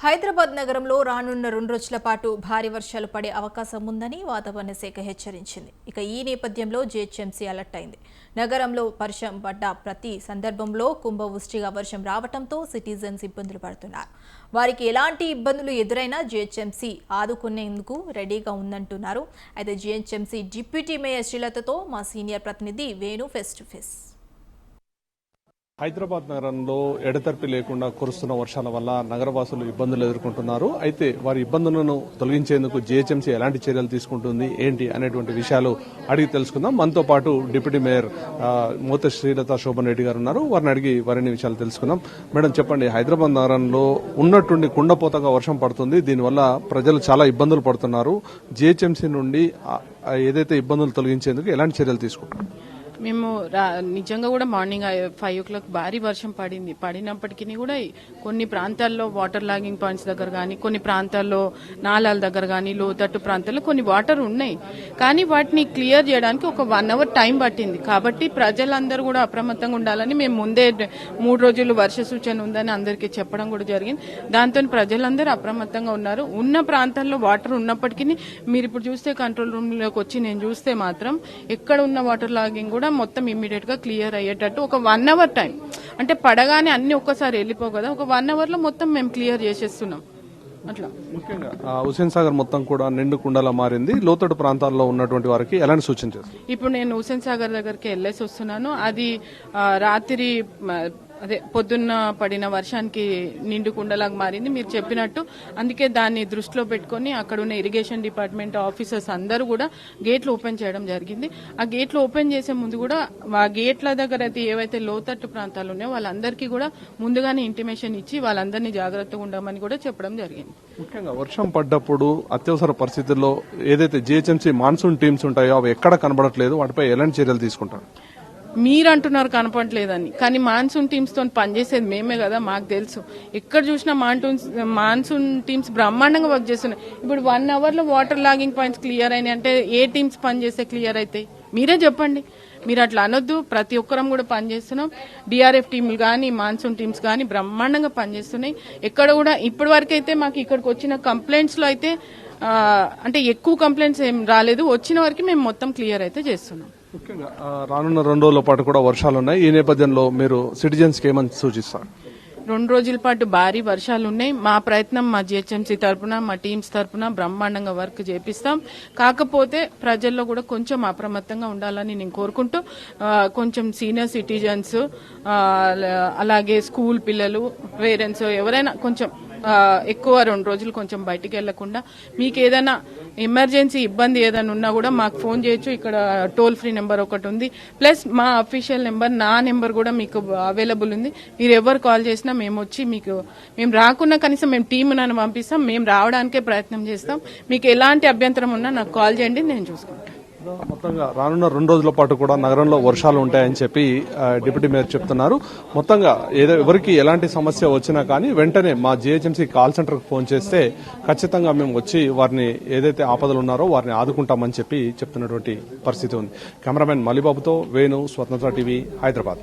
హైదరాబాద్ నగరంలో రానున్న రెండు రోజుల పాటు భారీ వర్షాలు పడే అవకాశం ఉందని వాతావరణ శాఖ హెచ్చరించింది. ఇక ఈ నేపథ్యంలో జీహెచ్ఎంసీ అలర్ట్ అయింది. నగరంలో వర్షం పడ్డ ప్రతి సందర్భంలో కుంభవృష్టిగా వర్షం రావడంతో సిటిజన్స్ ఇబ్బందులు పడుతున్నారు. వారికి ఎలాంటి ఇబ్బందులు ఎదురైనా జీహెచ్ఎంసీ ఆదుకునేందుకు రెడీగా ఉందంటున్నారు. అయితే జీహెచ్ఎంసీ డిప్యూటీ మేయర్ శ్రీలతతో మా సీనియర్ ప్రతినిధి Venu face to face Hyderabad నగరంలో ఎడతెరిపి లేకుండా కురుస్తున్న వర్షాల వల్ల నగరవాసులు ఇబ్బందులు ఎదుర్కొంటున్నారు. అయితే వారి ఇబ్బందులను తొలగించేందుకు జీహెచ్ఎంసీ ఎలాంటి చర్యలు తీసుకుంటుంది ఏంటి అనేటువంటి విషయాలు అడిగి తెలుసుకుందాం. మనతో పాటు డిప్యూటీ మేయర్ మూత శ్రీలత శోభన్ రెడ్డి గారు ఉన్నారు. వారిని అడిగి వారిని విషయాలు తెలుసుకుందాం. మేడం చెప్పండి హైదరాబాద్ నగరంలో ఉన్నట్టుండి కుండపోతగా వర్షం పడుతుంది. దీనివల్ల ప్రజలు చాలా ఇబ్బందులు పడుతున్నారు. జీహెచ్ఎంసీ నుండి ఏదైతే ఇబ్బందులు తొలగించేందుకు ఎలాంటి చర్యలు తీసుకుంటారు మేము రా- నిజంగా కూడా మార్నింగ్ ఫైవ్ ఓ క్లాక్ భారీ వర్షం పడింది. పడినప్పటికీ కూడా కొన్ని ప్రాంతాల్లో వాటర్ లాగింగ్ పాయింట్స్ దగ్గర కానీ కొన్ని ప్రాంతాల్లో నాలాల దగ్గర కానీ లోతట్టు ప్రాంతాల్లో కొన్ని వాటర్ ఉన్నాయి. కానీ వాటిని క్లియర్ చేయడానికి ఒక వన్ అవర్ టైం పట్టింది. కాబట్టి ప్రజలందరూ కూడా అప్రమత్తంగా ఉండాలని మేము ముందే మూడు రోజులు వర్ష సూచన ఉందని అందరికీ చెప్పడం కూడా జరిగింది. దాంతో ప్రజలందరూ అప్రమత్తంగా ఉన్నారు. ఉన్న ప్రాంతాల్లో వాటర్ ఉన్నప్పటికీ మీరు ఇప్పుడు చూస్తే కంట్రోల్ రూమ్లోకి వచ్చి నేను చూస్తే మాత్రం ఎక్కడ ఉన్న వాటర్ లాగింగ్ కూడా మొత్తం ఇమ్మీడియట్గా క్లియర్ అయ్యేటట్టు ఒక వన్ అవర్ టైం అంటే పడగానే అన్ని ఒక్కసారి వెళ్ళిపో కదా ఒక వన్ అవర్లో మొత్తం మేము క్లియర్ చేసేస్తున్నాం. అట్లా. ముఖ్యంగా ఆ, హుస్సేన్ సాగర్ మొత్తం కూడా నిండు కుండలా మారింది. లోతట్టు ప్రాంతాల్లో ఉన్నటువంటి వారికి ఎలాంటి సూచన చేస్తారు? ఇప్పుడు నేను హుసేన్ సాగర్ దగ్గరికి వెళ్ళేసి వస్తున్నాను. అది రాత్రి అదే పొద్దున్న పడిన వర్షానికి నిండు కుండలాగా మారింది. మీరు చెప్పినట్టు అందుకే దాన్ని దృష్టిలో పెట్టుకొని అక్కడ ఉన్న ఇరిగేషన్ డిపార్ట్మెంట్ ఆఫీసర్స్ అందరూ కూడా గేట్లు ఓపెన్ చేయడం జరిగింది. ఆ గేట్లు ఓపెన్ చేసే ముందు కూడా ఆ గేట్ల దగ్గర అయితే ఏవైతే లోతట్టు ప్రాంతాలు ఉన్నాయో వాళ్ళందరికీ కూడా ముందుగానే ఇంటిమేషన్ ఇచ్చి వాళ్ళందరినీ జాగ్రత్తగా ఉండమని కూడా చెప్పడం జరిగింది. ముఖ్యంగా వర్షం పడ్డప్పుడు అత్యవసర పరిస్థితుల్లో ఏదైతే జిహెచ్ఎంసీ మాన్సూన్ టీమ్స్ ఉంటాయో అవి ఎక్కడ కనబడట్లేదు వాటిపై ఎలాంటి చర్యలు తీసుకుంటారు? మీరు అంటున్నారు కనపడలేదని. కానీ మాన్సూన్ టీమ్స్తో పనిచేసేది మేమే కదా మాకు తెలుసు. ఎక్కడ చూసినా మాన్సూన్ మాన్సూన్ టీమ్స్ బ్రహ్మాండంగా వర్క్ చేస్తున్నాయి. ఇప్పుడు వన్ అవర్లో వాటర్ లాగింగ్ పాయింట్స్ క్లియర్ అయినాయి అంటే ఏ టీమ్స్ పనిచేస్తే క్లియర్ అవుతాయి మీరే చెప్పండి. మీరు అట్లా అనొద్దు. ప్రతి ఒక్కరం కూడా పనిచేస్తున్నాం డిఆర్ఎఫ్ టీంలు కానీ మాన్సూన్ టీమ్స్ కానీ బ్రహ్మాండంగా పనిచేస్తున్నాయి ఎక్కడ కూడా ఇప్పటి వరకు అయితే మాకు ఇక్కడికి వచ్చిన కంప్లైంట్స్లో అయితే అంటే ఎక్కువ కంప్లైంట్స్ ఏం రాలేదు. వచ్చిన వరకు మేము మొత్తం క్లియర్ అయితే చేస్తున్నాం. ముఖ్యంగా రానున్న రెండు రోజుల పాటు కూడా వర్షాలు ఉన్నాయి ఈ నేపథ్యంలో మీరు సిటిజన్స్కి ఏమని సూచిస్తారు? రెండు రోజుల పాటు భారీ వర్షాలు ఉన్నాయి మా ప్రయత్నం మా జిహెచ్ఎంసీ తరపున మా టీమ్స్ తరపున బ్రహ్మాండంగా వర్క్ చేపిస్తాం. కాకపోతే ప్రజల్లో కూడా కొంచెం అప్రమత్తంగా ఉండాలని నేను కోరుకుంటూ కొంచెం సీనియర్ సిటిజన్స్ అలాగే స్కూల్ పిల్లలు పేరెంట్స్ ఎవరైనా కొంచెం ఎక్కువ రెండు రోజులు కొంచెం బయటికి వెళ్ళకుండా మీకు ఏదైనా ఎమర్జెన్సీ ఇబ్బంది ఏదైనా ఉన్నా కూడా మాకు ఫోన్ చేయొచ్చు. ఇక్కడ టోల్ ఫ్రీ నెంబర్ ఒకటి ఉంది. ప్లస్ మా అఫీషియల్ నెంబర్ నా నెంబర్ కూడా మీకు అవైలబుల్ ఉంది. మీరు ఎవరు కాల్ చేసినా మేము వచ్చి మీకు మేము రాకున్నా కనీసం మేము టీం నన్ను పంపిస్తాం. మేము రావడానికే ప్రయత్నం చేస్తాం. మీకు ఎలాంటి అభ్యంతరం ఉన్నా నాకు కాల్ చేయండి నేను చూసుకుంటాను. మొత్తంగా రానున్న రెండు రోజుల పాటు కూడా నగరంలో వర్షాలు ఉంటాయని చెప్పి డిప్యూటీ మేయర్ చెప్తున్నారు. మొత్తంగా ఏదో ఎవరికి ఎలాంటి సమస్య వచ్చినా కానీ వెంటనే మా జిహెచ్ఎంసీ కాల్ సెంటర్కి ఫోన్ చేస్తే ఖచ్చితంగా మేము వచ్చి వారిని ఏదైతే ఆపదలు ఉన్నారో వారిని ఆదుకుంటామని చెప్పి చెప్తున్నటువంటి పరిస్థితి ఉంది. కెమెరామెన్ మలిబాబుతో వేణు స్వతంత్ర టీవీ హైదరాబాద్.